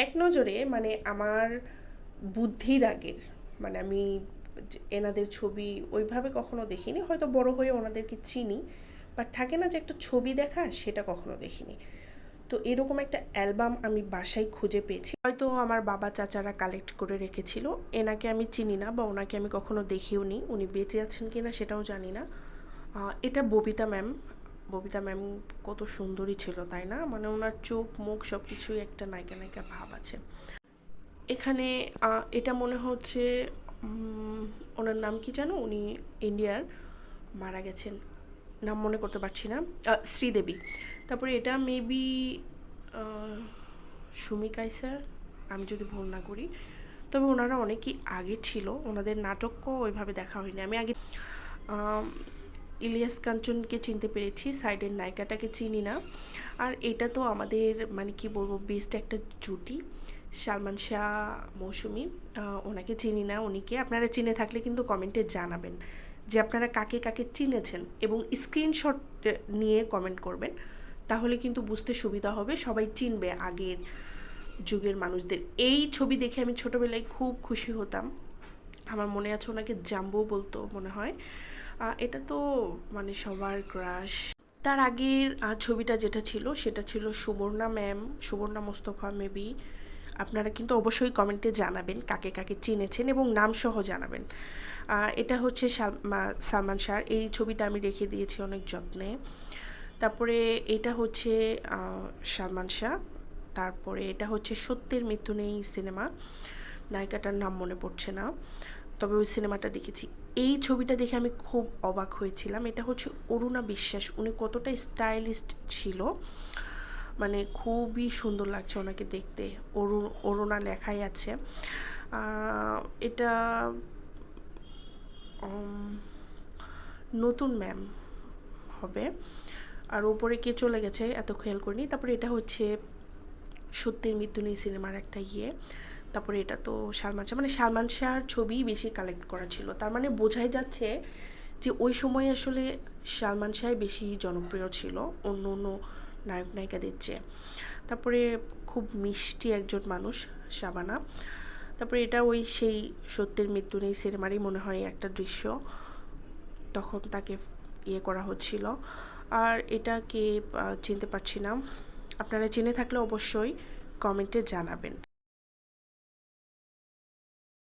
এক নজরে মানে আমার বুদ্ধির আগের মানে আমি এনাদের ছবি ওইভাবে কখনো দেখিনি, হয়তো বড় হয়ে ওনাদেরকে চিনি, বাট থাকে না যে একটা ছবি দেখা সেটা কখনো দেখিনি। তো এরকম একটা অ্যালবাম আমি বাসায় খুঁজে পেয়েছি। হয়তো আমার বাবা চাচারা কালেক্ট করে রেখেছিল, এনাকে আমি চিনি না বা ওনাকে আমি কখনো দেখিও নি উনি বেঁচে আছেন কি না সেটাও জানি না। এটা ববিতা ম্যাম ববিতা ম্যাম কত সুন্দরী ছিল, তাই না? মানে ওনার চোখ, মুখ সব কিছুই একটা নায়িকা নায়িকা ভাব আছে। এখানে এটা মনে হচ্ছে ওনার নাম কি জানো? উনি ইন্ডিয়ার, মারা গেছেন। নাম মনে করতে পারছি না। শ্রীদেবী। তারপরে এটা মেবি সুমি কাইসার আমি যদি ভুল না করি। তবে ওনারা অনেকই আগে ছিল। ওনাদের নাটকও ওইভাবে দেখা হয়নি। আমি আগে ইলিয়াস কাঞ্চনকে চিনতে পেরেছি, সাইডের নায়িকাটাকে চিনি না। আর এটা তো আমাদের মানে কি বলব বেস্ট একটা জুটি, সালমান শাহ মৌসুমি। ওনাকে চিনি না উনিকে। আপনারা চিনে থাকলে কিন্তু কমেন্টে জানাবেন যে আপনারা কাকে কাকে চিনেছেন এবং স্ক্রিনশট নিয়ে কমেন্ট করবেন। তাহলে কিন্তু বুঝতে সুবিধা হবে, সবাই চিনবে আগের যুগের মানুষদের। এই ছবি দেখে আমি ছোটোবেলায় খুব খুশি হতাম। আমার মনে আছে ওনাকে জাম্বু বলতো মনে হয়। এটা তো মানে সবার ক্রাশ তার আগের ছবিটা যেটা ছিল, সেটা ছিল সুবর্ণা ম্যাম সুবর্ণা মোস্তফা মেবি আপনারা কিন্তু অবশ্যই কমেন্টে জানাবেন কাকে কাকে চিনেছেন এবং নাম সহ জানাবেন এটা হচ্ছে সালমান শাহ এই ছবিটা আমি রেখে দিয়েছি অনেক যত্নে। তারপরে এটা হচ্ছে সালমান শাহ। তারপরে এটা হচ্ছে সত্যের মৃত্যু নেই সিনেমা নায়িকাটার নাম মনে পড়ছে না। তবে ওই সিনেমাটা দেখেছি। এই ছবিটা দেখে আমি খুব অবাক হয়েছিলাম। এটা হচ্ছে অরুণা বিশ্বাস। উনি কতটা স্টাইলিস্ট ছিল। মানে খুবই সুন্দর লাগছে ওনাকে দেখতে। অরু, অরুণা লেখাই আছে। এটা নতুন ম্যাম হবে। আর ওপরে কে চলে গেছে এত খেয়াল করিনি। তারপরে এটা হচ্ছে সত্যের মৃত্যু নেই সিনেমার একটা ইয়ে। তারপরে এটা তো সালমান শাহ মানে সালমান শাহর ছবি বেশি কালেক্ট করা ছিল। তার মানে বোঝাই যাচ্ছে যে ওই সময় আসলে সালমান শাহ বেশি জনপ্রিয় ছিল অন্য অন্য নায়ক নায়িকাদের চেয়ে। তারপরে খুব মিষ্টি একজন মানুষ, শাবানা। তারপরে এটা ওই সেই সত্যের মৃত্যু নেই, সিনেমারই মনে হয় একটা দৃশ্য। তখন তাকে ইয়ে করা হচ্ছিল। আর এটাকে চিনতে পারছি না। আপনারা চিনে থাকলে অবশ্যই কমেন্টে জানাবেন।